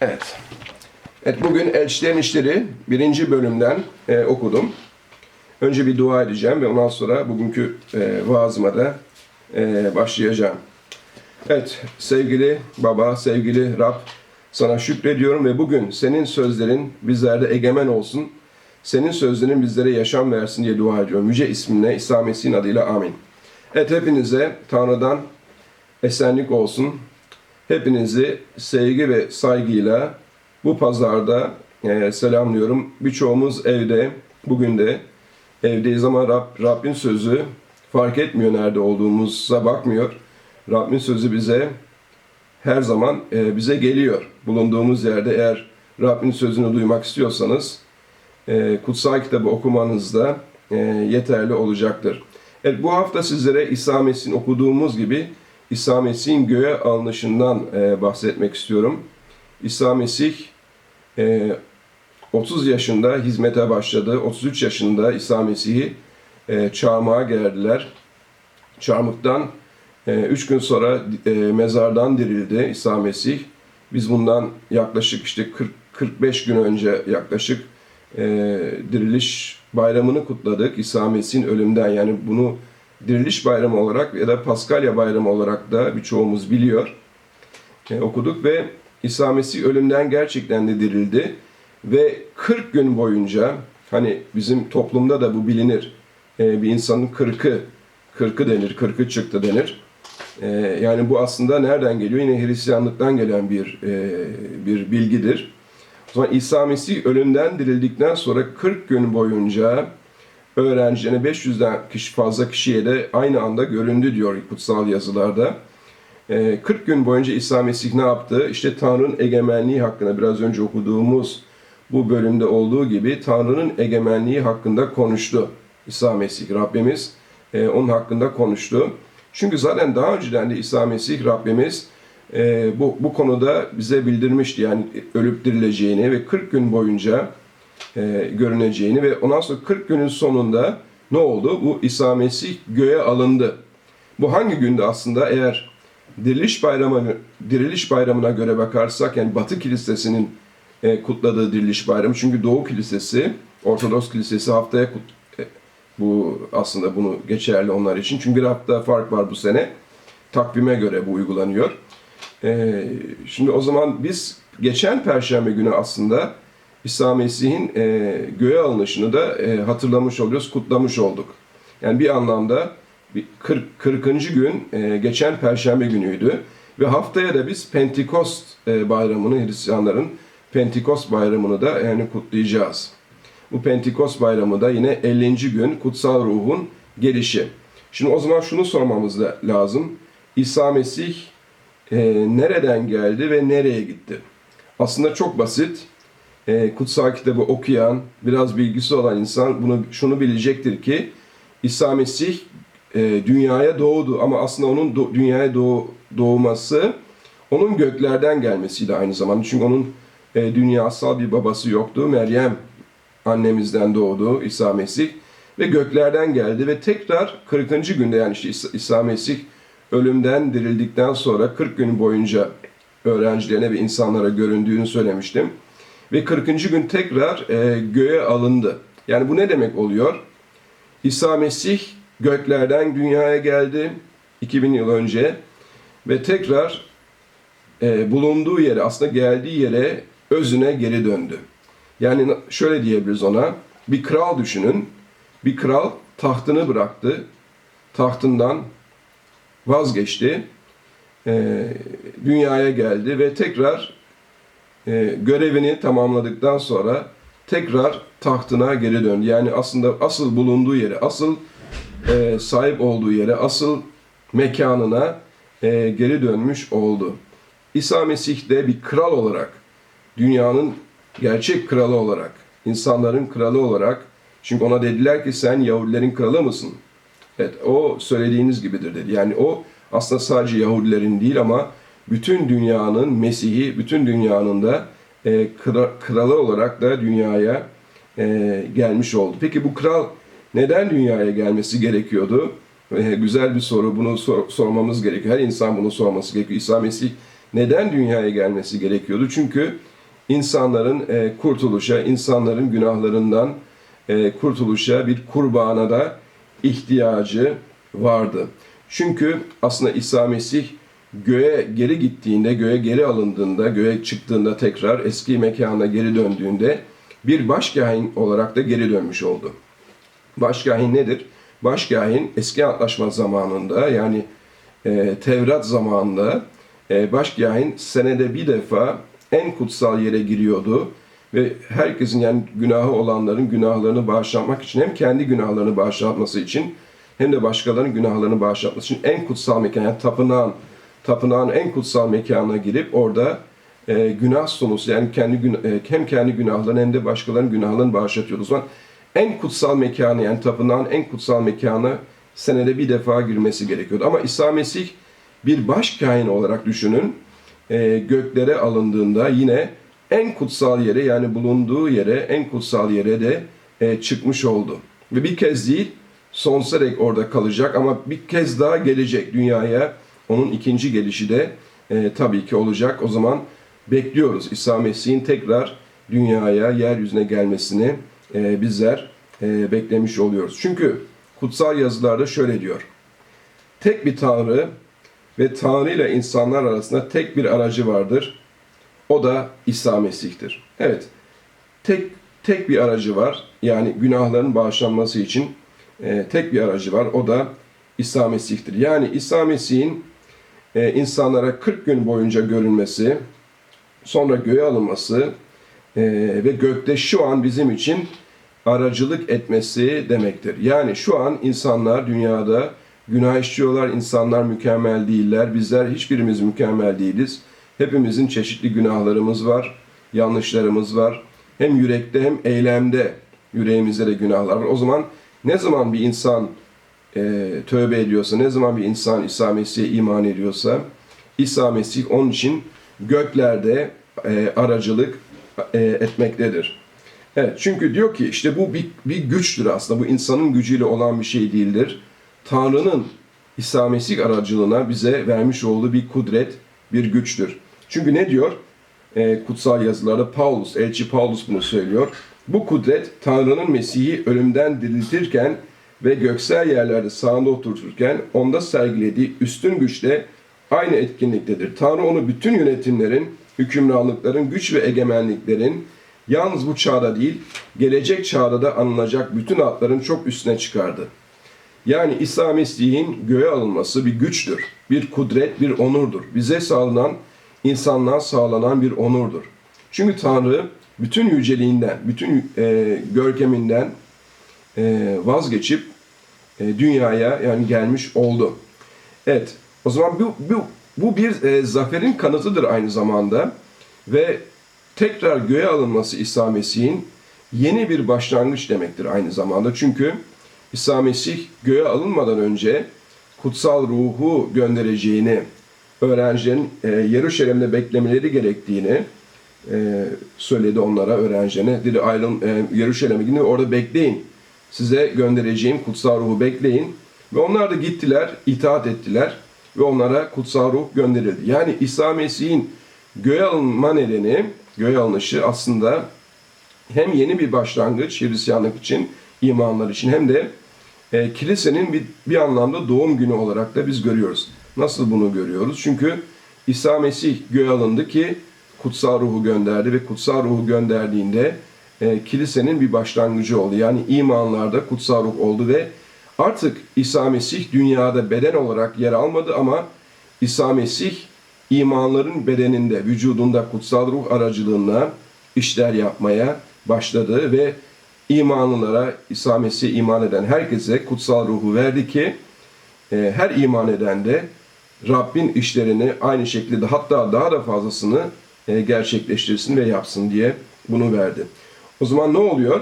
Evet. Evet bugün Elçilerin İşleri birinci bölümden e, okudum. Önce bir dua edeceğim ve ondan sonra bugünkü e, vaazıma da e, başlayacağım. Evet sevgili Baba, sevgili Rab sana şükrediyorum ve bugün senin sözlerin bizlerde egemen olsun. Senin sözlerin bizlere yaşam versin diye dua ediyorum. Yüce isminle İsa Mesih'in adıyla amin. Evet hepinize Tanrı'dan esenlik olsun. Hepinizi sevgi ve saygıyla bu pazarda e, selamlıyorum. Birçoğumuz evde, bugün de evdeyiz ama Rab, Rabbin sözü fark etmiyor nerede olduğumuza bakmıyor. Rabbin sözü bize her zaman e, bize geliyor. Bulunduğumuz yerde eğer Rabbin sözünü duymak istiyorsanız e, kutsal kitabı okumanız da e, yeterli olacaktır. Evet bu hafta sizlere İsa Mesih'in okuduğumuz gibi İsa Mesih'in göğe alınışından e, bahsetmek istiyorum. İsa Mesih e, 30 yaşında hizmete başladı. 33 yaşında İsa Mesih'i e, çarmıha gerdiler. Çarmıktan 3 gün sonra e, mezardan dirildi İsa Mesih. Biz bundan yaklaşık işte 40 45 gün önce yaklaşık e, diriliş bayramını kutladık. İsa Mesih'in ölümden yani bunu diriliş bayramı olarak ya da Paskalya bayramı olarak da birçoğumuz biliyor. E, okuduk ve İsa Mesih ölümden gerçekten de dirildi. Ve 40 gün boyunca hani bizim toplumda da bu bilinir. E, bir insanın kırkı, kırkı denir, kırkı çıktı denir. E, yani bu aslında nereden geliyor? Yine Hristiyanlıktan gelen bir e, bir bilgidir. O zaman İsa Mesih ölümden dirildikten sonra 40 gün boyunca öğrencilerine 500'den kişi fazla kişiye de aynı anda göründü diyor kutsal yazılarda. 40 gün boyunca İsa Mesih ne yaptı? İşte Tanrı'nın egemenliği hakkında biraz önce okuduğumuz bu bölümde olduğu gibi Tanrı'nın egemenliği hakkında konuştu İsa Mesih. Rabbimiz e, onun hakkında konuştu. Çünkü zaten daha önceden de İsa Mesih Rabbimiz e, bu, bu konuda bize bildirmişti. Yani ölüp dirileceğini ve 40 gün boyunca e, görüneceğini ve ondan sonra 40 günün sonunda ne oldu? Bu İsa Mesih göğe alındı. Bu hangi günde aslında eğer Diriliş Bayramı Diriliş Bayramı'na göre bakarsak yani Batı Kilisesi'nin e, kutladığı Diriliş Bayramı çünkü Doğu Kilisesi, Ortodoks Kilisesi haftaya kut, e, bu aslında bunu geçerli onlar için. Çünkü bir hafta fark var bu sene. Takvime göre bu uygulanıyor. E, şimdi o zaman biz geçen Perşembe günü aslında İsa Mesih'in e, göğe alınışını da e, hatırlamış oluyoruz, kutlamış olduk. Yani bir anlamda 40, 40. gün e, geçen Perşembe günüydü ve haftaya da biz Pentekost e, bayramını Hristiyanların Pentekost bayramını da yani kutlayacağız. Bu Pentekost bayramı da yine 50. gün kutsal ruhun gelişi. Şimdi o zaman şunu sormamız da lazım. İsa Mesih e, nereden geldi ve nereye gitti? Aslında çok basit. E, kutsal kitabı okuyan, biraz bilgisi olan insan bunu şunu bilecektir ki İsa Mesih e, dünyaya doğdu ama aslında onun do, dünyaya doğ, doğması onun göklerden gelmesiydi aynı zamanda. Çünkü onun e, dünyasal bir babası yoktu. Meryem annemizden doğdu İsa Mesih ve göklerden geldi ve tekrar 40. günde yani işte İsa, İsa Mesih ölümden dirildikten sonra 40 gün boyunca öğrencilerine ve insanlara göründüğünü söylemiştim. Ve 40. gün tekrar e, göğe alındı. Yani bu ne demek oluyor? İsa Mesih göklerden dünyaya geldi 2000 yıl önce ve tekrar e, bulunduğu yere aslında geldiği yere özüne geri döndü. Yani şöyle diyebiliriz ona bir kral düşünün. Bir kral tahtını bıraktı. Tahtından vazgeçti. E, dünyaya geldi ve tekrar e, görevini tamamladıktan sonra tekrar tahtına geri döndü. Yani aslında asıl bulunduğu yere, asıl e, sahip olduğu yere, asıl mekanına e, geri dönmüş oldu. İsa Mesih de bir kral olarak, dünyanın gerçek kralı olarak, insanların kralı olarak, çünkü ona dediler ki sen Yahudilerin kralı mısın? Evet, o söylediğiniz gibidir dedi. Yani o aslında sadece Yahudilerin değil ama bütün dünyanın Mesih'i, bütün dünyanın da e, kra, kralı olarak da dünyaya e, gelmiş oldu. Peki bu kral neden dünyaya gelmesi gerekiyordu? E, güzel bir soru. Bunu sor, sormamız gerekiyor. Her insan bunu sorması gerekiyor. İsa Mesih neden dünyaya gelmesi gerekiyordu? Çünkü insanların e, kurtuluşa, insanların günahlarından e, kurtuluşa bir kurbana da ihtiyacı vardı. Çünkü aslında İsa Mesih göğe geri gittiğinde, göğe geri alındığında, göğe çıktığında tekrar eski mekana geri döndüğünde bir başkahin olarak da geri dönmüş oldu. Başkahin nedir? Başkahin eski antlaşma zamanında yani e, Tevrat zamanında e, başkahin senede bir defa en kutsal yere giriyordu ve herkesin yani günahı olanların günahlarını bağışlatmak için hem kendi günahlarını bağışlatması için hem de başkalarının günahlarını bağışlatması için en kutsal mekan yani tapınağın tapınağın en kutsal mekanına girip orada e, günah sonusu yani kendi gün, e, hem kendi günahlarını hem de başkalarının günahlarını bağışlatıyordu. O zaman en kutsal mekanı yani tapınağın en kutsal mekanı senede bir defa girmesi gerekiyordu. Ama İsa Mesih bir başkahin olarak düşünün e, göklere alındığında yine en kutsal yere yani bulunduğu yere en kutsal yere de e, çıkmış oldu. Ve bir kez değil sonsuza dek orada kalacak ama bir kez daha gelecek dünyaya. Onun ikinci gelişi de e, tabii ki olacak. O zaman bekliyoruz İsa Mesih'in tekrar dünyaya, yeryüzüne gelmesini e, bizler e, beklemiş oluyoruz. Çünkü kutsal yazılarda şöyle diyor. Tek bir Tanrı ve Tanrı ile insanlar arasında tek bir aracı vardır. O da İsa Mesih'tir. Evet, tek tek bir aracı var. Yani günahların bağışlanması için e, tek bir aracı var. O da İsa Mesih'tir. Yani İsa Mesih'in e, insanlara 40 gün boyunca görünmesi, sonra göğe alınması e, ve gökte şu an bizim için aracılık etmesi demektir. Yani şu an insanlar dünyada günah işliyorlar, insanlar mükemmel değiller, bizler hiçbirimiz mükemmel değiliz. Hepimizin çeşitli günahlarımız var, yanlışlarımız var. Hem yürekte hem eylemde yüreğimizde de günahlar var. O zaman ne zaman bir insan e, tövbe ediyorsa, ne zaman bir insan İsa Mesih'e iman ediyorsa, İsa Mesih onun için göklerde e, aracılık e, etmektedir. Evet, çünkü diyor ki işte bu bir, bir güçtür aslında. Bu insanın gücüyle olan bir şey değildir. Tanrı'nın İsa Mesih aracılığına bize vermiş olduğu bir kudret, bir güçtür. Çünkü ne diyor? E, kutsal yazılarda Paulus, elçi Paulus bunu söylüyor. Bu kudret Tanrı'nın Mesih'i ölümden diriltirken ve göksel yerlerde sağında oturturken onda sergilediği üstün güçle aynı etkinliktedir. Tanrı onu bütün yönetimlerin, hükümranlıkların, güç ve egemenliklerin yalnız bu çağda değil, gelecek çağda da anılacak bütün adların çok üstüne çıkardı. Yani İsa Mesih'in göğe alınması bir güçtür, bir kudret, bir onurdur. Bize sağlanan, insanlığa sağlanan bir onurdur. Çünkü Tanrı bütün yüceliğinden, bütün e, görkeminden vazgeçip e, dünyaya yani gelmiş oldu. Evet, o zaman bu, bu, bu bir e, zaferin kanıtıdır aynı zamanda ve tekrar göğe alınması İsa Mesih'in yeni bir başlangıç demektir aynı zamanda. Çünkü İsa Mesih göğe alınmadan önce kutsal ruhu göndereceğini, öğrencilerin e, Yeruşalim'de beklemeleri gerektiğini e, söyledi onlara, öğrencilerine. Dedi ayrılın e, Yeruşalim'e gidin orada bekleyin. Size göndereceğim kutsal ruhu bekleyin. Ve onlar da gittiler, itaat ettiler ve onlara kutsal ruh gönderildi. Yani İsa Mesih'in göğe alınma nedeni, göğe alınışı aslında hem yeni bir başlangıç Hristiyanlık için, imanlar için hem de e, kilisenin bir, bir anlamda doğum günü olarak da biz görüyoruz. Nasıl bunu görüyoruz? Çünkü İsa Mesih göğe alındı ki kutsal ruhu gönderdi ve kutsal ruhu gönderdiğinde e, kilisenin bir başlangıcı oldu. Yani imanlarda kutsal ruh oldu ve artık İsa Mesih dünyada beden olarak yer almadı ama İsa Mesih imanların bedeninde, vücudunda kutsal ruh aracılığına işler yapmaya başladı ve imanlılara, İsa Mesih'e iman eden herkese kutsal ruhu verdi ki e, her iman eden de Rabbin işlerini aynı şekilde hatta daha da fazlasını e, gerçekleştirsin ve yapsın diye bunu verdi. O zaman ne oluyor?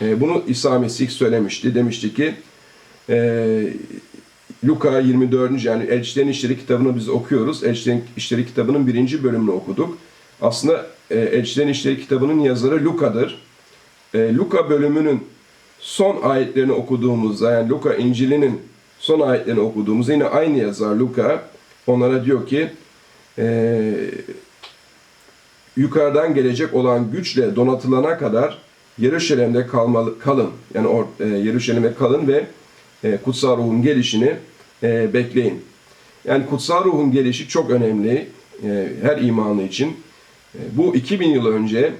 E, bunu İsa Mesih söylemişti. Demişti ki e, Luka 24. yani Elçilerin İşleri kitabını biz okuyoruz. Elçilerin İşleri kitabının birinci bölümünü okuduk. Aslında e, Elçilerin İşleri kitabının yazarı Luka'dır. E, Luka bölümünün son ayetlerini okuduğumuzda yani Luka İncil'inin son ayetlerini okuduğumuzda yine aynı yazar Luka onlara diyor ki e, yukarıdan gelecek olan güçle donatılana kadar Yeruşalim'de kalmalı, kalın. Yani or, e, Yeruşalim'de kalın ve e, kutsal ruhun gelişini e, bekleyin. Yani kutsal ruhun gelişi çok önemli e, her imanlı için. E, bu 2000 yıl önce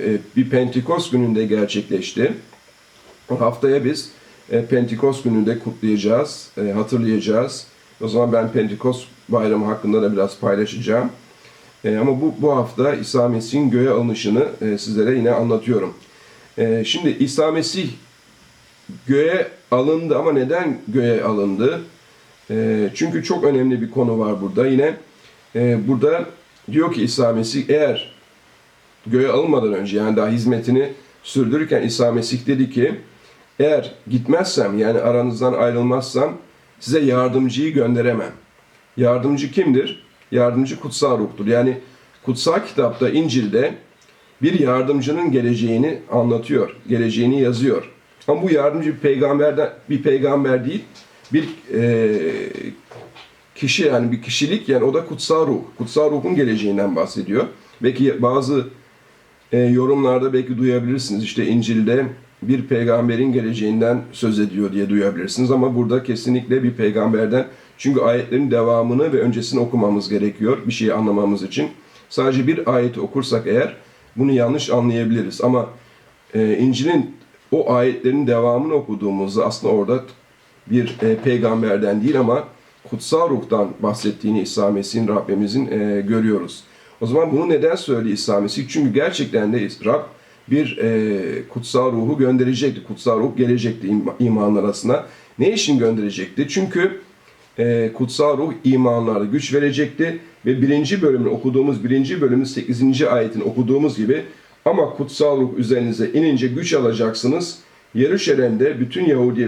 e, bir Pentekost gününde gerçekleşti. Haftaya biz e, Pentekost gününde kutlayacağız, e, hatırlayacağız. O zaman ben Pentekost bayramı hakkında da biraz paylaşacağım. E, ama bu, bu hafta İsa Mesih'in göğe alınışını e, sizlere yine anlatıyorum. E, şimdi İsa Mesih göğe alındı ama neden göğe alındı? E, çünkü çok önemli bir konu var burada. Yine e, burada diyor ki İsa Mesih eğer göğe alınmadan önce yani daha hizmetini sürdürürken İsa Mesih dedi ki eğer gitmezsem yani aranızdan ayrılmazsam size yardımcıyı gönderemem. Yardımcı kimdir? Yardımcı kutsal ruhtur. Yani kutsal kitapta İncil'de bir yardımcının geleceğini anlatıyor, geleceğini yazıyor. Ama bu yardımcı bir peygamberden bir peygamber değil, bir e, kişi yani bir kişilik yani o da kutsal ruh. Kutsal ruhun geleceğinden bahsediyor. Belki bazı e, yorumlarda belki duyabilirsiniz. İşte İncil'de bir peygamberin geleceğinden söz ediyor diye duyabilirsiniz ama burada kesinlikle bir peygamberden çünkü ayetlerin devamını ve öncesini okumamız gerekiyor bir şeyi anlamamız için. Sadece bir ayeti okursak eğer bunu yanlış anlayabiliriz ama e, İncil'in o ayetlerin devamını okuduğumuzda aslında orada bir e, peygamberden değil ama kutsal ruhtan bahsettiğini İsa Mesih'in Rabbimizin e, görüyoruz. O zaman bunu neden söyledi İsa Mesih? Çünkü gerçekten de Rab bir e, kutsal ruhu gönderecekti. Kutsal ruh gelecekti im- imanlar arasına. Ne için gönderecekti? Çünkü e, kutsal ruh imanlarda güç verecekti ve birinci bölümünü okuduğumuz birinci bölümün 8. ayetini okuduğumuz gibi ama kutsal ruh üzerinize inince güç alacaksınız. Yeruşalim'de bütün Yahudiye